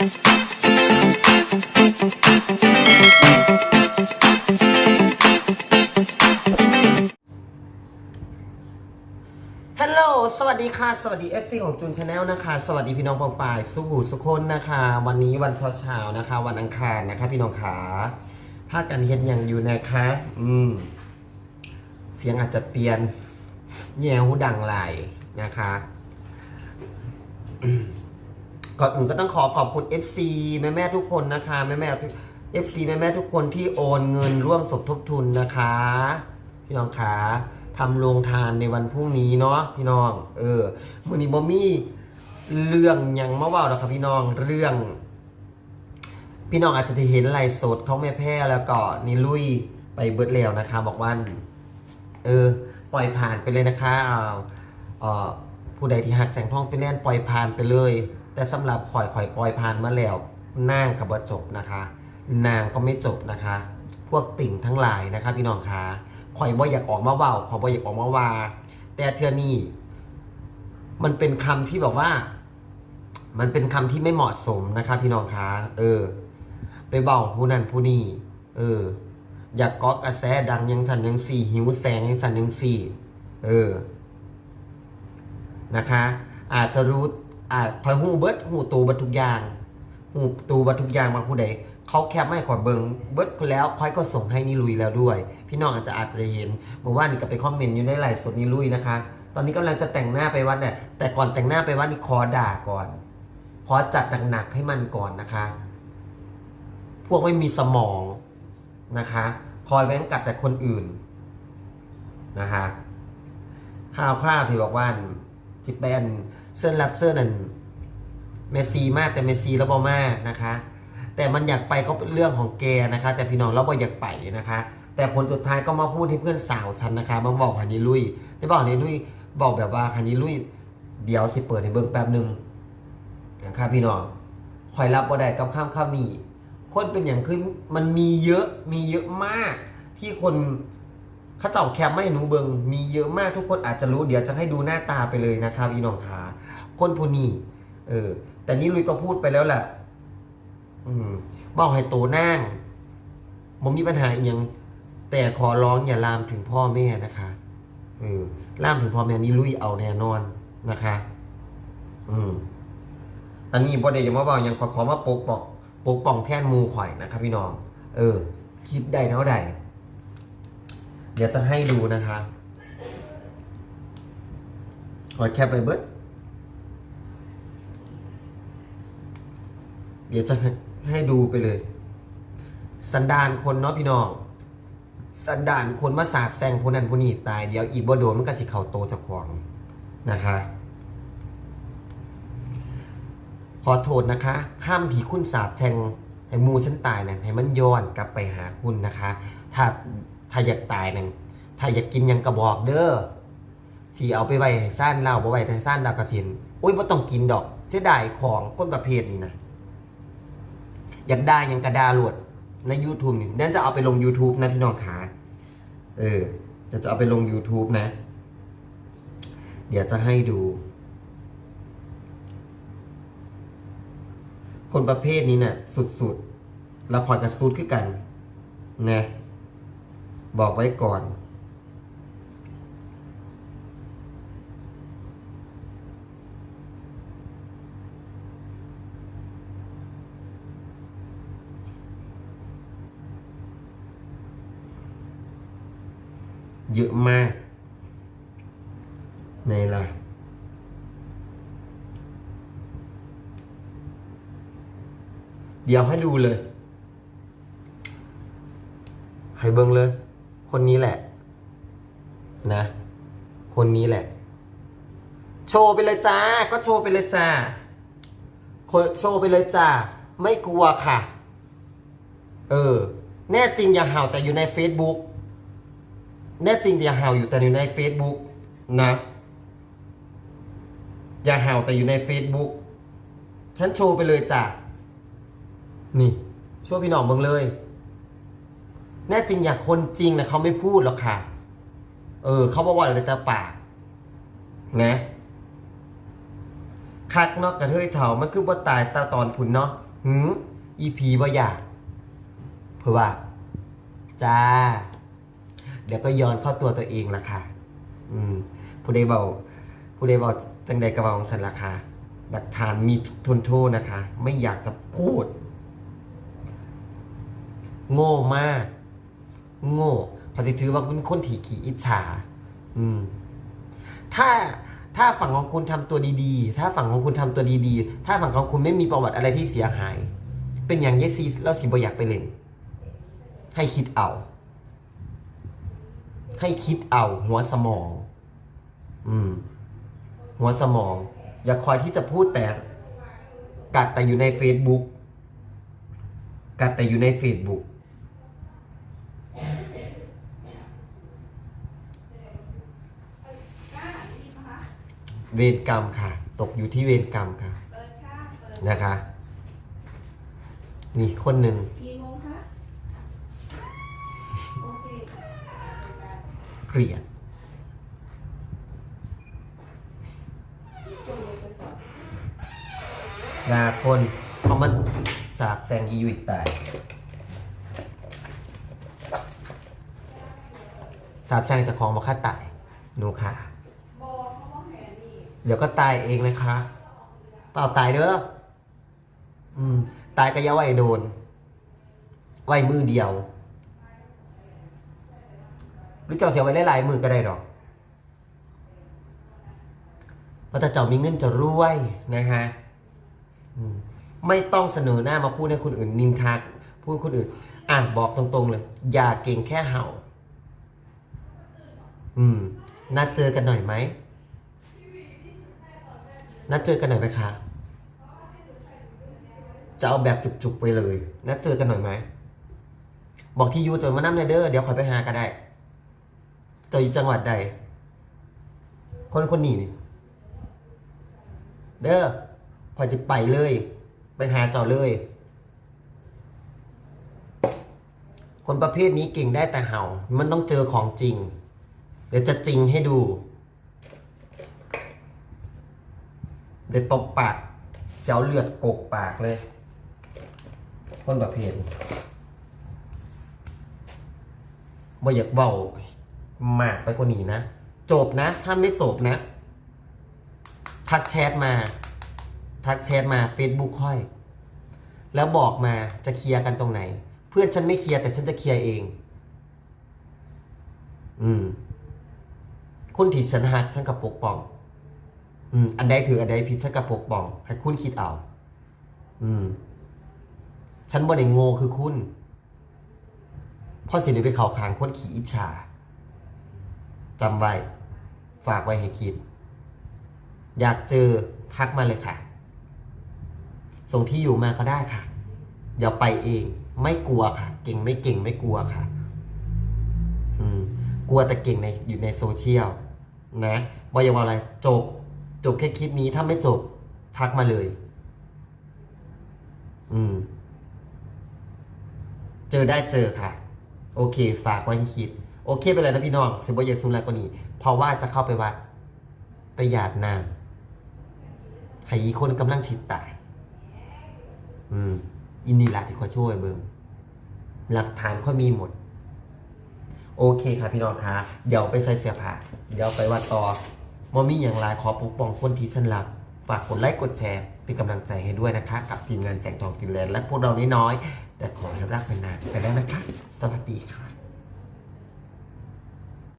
ฮัลโหล สวัสดีค่ะ สวัสดี FC ของจูนชาแนลนะคะ สวัสดีพี่น้องปองปาย สุหูสุคนนะคะ วันนี้วันเช้าเช้านะคะ วันอังคารนะคะ พี่น้องขาภาคกันเฮ็ดอย่างอยู่นะคะ อืม เสียงอาจจะเปลี่ยนแย่หูดังไหลนะคะ ก่อนอื่นก็ต้องขอขอบคุณ FC แม่แม่ทุกคนนะคะแม่แม่ FC แม่แม่ทุกคนที่โอนเงินร่วมสมทบทุนนะคะ พี่น้องขาทำโรงทานในวันพรุ่งนี้เนาะพี่น้อง เออมือนี้บอมี่เรื่องยังมาเว่าหรอกครับพี่น้องเรื่อง พี่น้องอาจจะเห็นไลฟ์สดของแม่แพร่แล้วก็นิลุยไปเบิดแล้วนะคะ บอกว่าเออ ปล่อยผ่านไปเลยนะคะอ่าเอ่อผู้ใดที่หักแสงทองไปแล่นปล่อยผ่านไปเลย แต่สำหรับข่อยข่อยปล่อยผ่านมาแล้วนางกับว่าจบนะคะ นางก็ไม่จบนะคะ พวกติ่งทั้งหลายนะคะพี่น้องคะข่อยบ่อยากออกมาเว้าข่อยบ่อยากออกมาว่า แต่เทือนี้มันเป็นคำที่แบบว่า มันเป็นคำที่ไม่เหมาะสมนะคะ พี่น้องคะเออ ไปเบาผู้นั้นผู้นี้เออ อยากก๊อกกระแสดังยังสันยังสี่หิวแสงยังสันยังสี่เออนะคะ อาจจะรู้ อาคอยหูเบิดหูตูเบัดทุกอย่างหูตูเบัดทุกอย่างมาผู้ใดเขาแคปไม่ขอเบิงเบิดแล้วค่อยก็ส่งให้นิลุยแล้วด้วย พี่น้องอาจจะอาจจะเห็นเมื่านี่ก็ไปคอมเมนต์อยู่ในไลฟ์สดนิลุยนะคะ ตอนนี้กำลังจะแต่งหน้าไปวัดเนี่ยแต่ก่อนแต่งหน้าไปวัดนี่ขอด่าก่อนขอจัดหนักๆให้มันก่อนนะคะ พวกไม่มีสมองนะคะ คอยแว้งกัดแต่คนอื่นนะคะข้าวข้าวที่บอกว่าจิแปน เสื้อรับเสื้อนั่นเมซีมากแต่เมซีแล้วบอมากนะคะ แต่มันอยากไปก็เป็นเรื่องของแกนะคะ แต่พี่น้องเราบ่อยากไปนะคะ แต่ผลสุดท้ายก็มาพูดให้เพื่อนสาวฉันนะคะมาบอกฮันนี่ลุยได้บอกฮันนี่ลุยบอกแบบว่าฮันนี่ลุยเดี๋ยวสิเปิดให้เบิ่งแป๊บหนึ่งนะคะพี่น้องคอยรับบ่ได้กับข้ามข้ามนี้คนเป็นอย่างคือมันมีเยอะมีเยอะมาก ที่คนเขาเจ้าแคมไม่ให้หนูเบิงมีเยอะมากทุกคนอาจจะรู้เดี๋ยวจะให้ดูหน้าตาไปเลยนะครับพี่น้องขา คนผู้นี้เออ แต่นี่ลุยก็พูดไปแล้วแหละอืมบอกให้โตนั่งผมมีปัญหาอีกอยังแต่ขอร้องอย่าลามถึงพ่อแม่นะคะเออลามถึงพ่อแม่นี่ลุยเอาแน่นอนนะคะ อืมอันนี้บอเดยังมาบอกยังขอขอมาปกปอกปกป้องแท่นมูข่อยนะครับพี่น้อง เออ คิดได้เท่าใด เดี๋ยวจะให้ดูนะคะขอแคปไปเบิด เดี๋ยวจะให้ดูไปเลย สันดานคนเนาะพี่น้อง สันดานคนมาสาบแซงคนนั้นคนนี้ตายเดี๋ยวอีกบ่โดนมันก็สิเข่าโตจะขวางนะคะ ขอโทษนะคะ ข้ามที่คุณสาบแทงให้มูฉันตายนั่นให้มันย้อนกลับไปหาคุณนะคะ ถ้าถ้าอยากตายนั่นถ้าอยากกินยังกระบอกเด้อสีเอาไปไว้ให้ซ่านเหล้าบ่ไว้ให้ซ่านดาวกระสินอุ้ยบ่ต้องกินดอกเสียดายของคนประเภทนี้นะ อยากได้ยังกระดาหลวดใน YouTube นี่นั่นจะเอาไปลง YouTube นะพี่น้องขาเออจะจะเอาไปลง YouTube นะ เดี๋ยวจะให้ดู คนประเภทนี้เนี่ยสุดๆแล้วคอยจะซูดขึ้นกันนะบอกไว้ก่อน เยอะมาก ในล่ะ เดี๋ยวให้ดูเลย ให้เบิ้งเลย คนนี้แหละ นะ คนนี้แหละ โชว์ไปเลยจ้า ก็โชว์ไปเลยจ้าคนโชว์ไปเลยจ้า ไม่กลัวค่ะ เออ แน่จริงอย่าเห่าแต่อยู่ใน Facebook แน่จริงอย่าเห่าอยู่แต่อยู่ใน Facebook นะ อย่าเห่าแต่อยู่ใน Facebook ฉันโชว์ไปเลยจ้ะ นี่ช่วยพี่น้องเบิ่งเลย แน่จริงอยากคนจริงนะเขาไม่พูดหรอกค่ะ เออ เขาบอกว่าอะไรแต่ปากนะคักเนาะกระเทยเถามันคือบ่ตายตาตอนผุนเนาะหืออีพีบ่อยาก เพื่อว่า จ้า เดี๋ยวก็ย้อนเข้าตัวตัวเองละค่ะ อืม ผู้ใดเบาผู้ใดเบาจังใดกระเบาสันละค่ะหลักฐานมีทนโทษนะคะ ไม่อยากจะพูด โง่มาก โง่พอสิถือว่าเป็นคนถี่ขี่อิจฉา อืม ถ้าถ้าฝั่งของคุณทำตัวดีๆ ถ้าฝั่งของคุณทำตัวดีๆ ถ้าฝั่งของคุณไม่มีประวัติอะไรที่เสียหาย เป็นอย่างเยซีแล้วสิบอยากไปเล่น ให้คิดเอา ให้คิดเอาหัวสมอง อืม หัวสมอง อย่าคอยที่จะพูดแต่ กัดแต่อยู่ใน Facebook กัดแต่อยู่ใน Facebook เวรกรรมค่ะ ตกอยู่ที่เวรกรรมค่ะเปิดค่ะเปิดนะคะ นี่คนหนึ่ง กี่โมงคะโอเค เกลียดส่ารดาคนเขามาสาบแซงอีอยู่อีกตาย สาบแซงจากของมาฆ่าตายหนูค่ะเขาเดี๋ยวก็ตายเองนะคะ เปล่าตายเด้ออืม ตายก็อย่าไหวโดนไหวมือเดียว รือเจ้าเสียไว้หลายๆมือก็ได้ดอกพราะแต่เจ้ามีเงินจะรวยนะฮะไม่ต้องเสนอหน้ามาพูดให้คนอื่นนินทาพูดให้คนอื่น อะบอกตรงๆเลย อย่าเก่งแค่เห่า อืม นัดเจอกันหน่อยไหมนัดเจอกันหน่อยไหมคะจะเอาแบบจุกๆไปเลย นัดเจอกันหน่อยไหมบอกที่ยูเจอมานั่งในเด้อเดี๋ยวคอยไปหากันได้ จออยู่จังหวัดใด คนคนนี้นี่เด้อคอจะไปเลย ไปหาเจ้าเลย คนประเภทนี้เก่งได้แต่เห่า มันต้องเจอของจริง เดี๋ยวจะจริงให้ดู เดี๋ยวตบปากเสียวเลือดกกปากเลย คนประเภทนี้บ่อยากเบา มากไปกว่านี้นะ จบนะ ถ้าไม่จบนะ ทักแชทมา ทักแชทมา Facebook ค่อย แล้วบอกมาจะเคลียร์กันตรงไหน เพื่อนฉันไม่เคลียร์แต่ฉันจะเคลียร์เอง อืมคุณที่ฉันหักฉันกับปกป้อง อืม อันใดถืออันใดผิดฉันกับปกป้อง ให้คุณคิดเอา อืม ฉันบ่ได้โง่คือคุณเพราะสิได้ไปเข้าข้างคนขี้อิจฉา จำไว้ ฝากไว้ให้คิด อยากเจอทักมาเลยค่ะ ส่งที่อยู่มาก็ได้ค่ะ อย่าไปเองไม่กลัวค่ะ เก่งไม่เก่งไม่กลัวค่ะ อืม กลัวแต่เก่งในอยู่ในโซเชียลนะบอยาว่าอะไร จบ จบแค่คลิปนี้ถ้าไม่จบ ทักมาเลย อืม เจอได้เจอค่ะ โอเค ฝากไว้ให้คิด โอเคไปเลยนะพี่น้องสิบอยากซุนแลกว่านี้เพราะว่าจะเข้าไปวัดไปหยาดน้ำให้อีคนกำลังสิตาย อืมอินนี่แหละที่เขาช่วยเบิ่งหลักฐานเขามีหมด โอเคค่ะพี่น้องคะเดี๋ยวไปใส่เสื้อผ้าเดี๋ยวไปวัดต่อมอมี่อย่างไรขอปกป้องคนที่ฉันรักฝากกดไลค์กดแชร์เป็นกำลังใจให้ด้วยนะคะ กับทีมงานแสงทองฟินแลนด์และพวกเราน้อยๆแต่ขอให้รักเป็นนานไปแล้วนะคะ สวัสดีค่ะ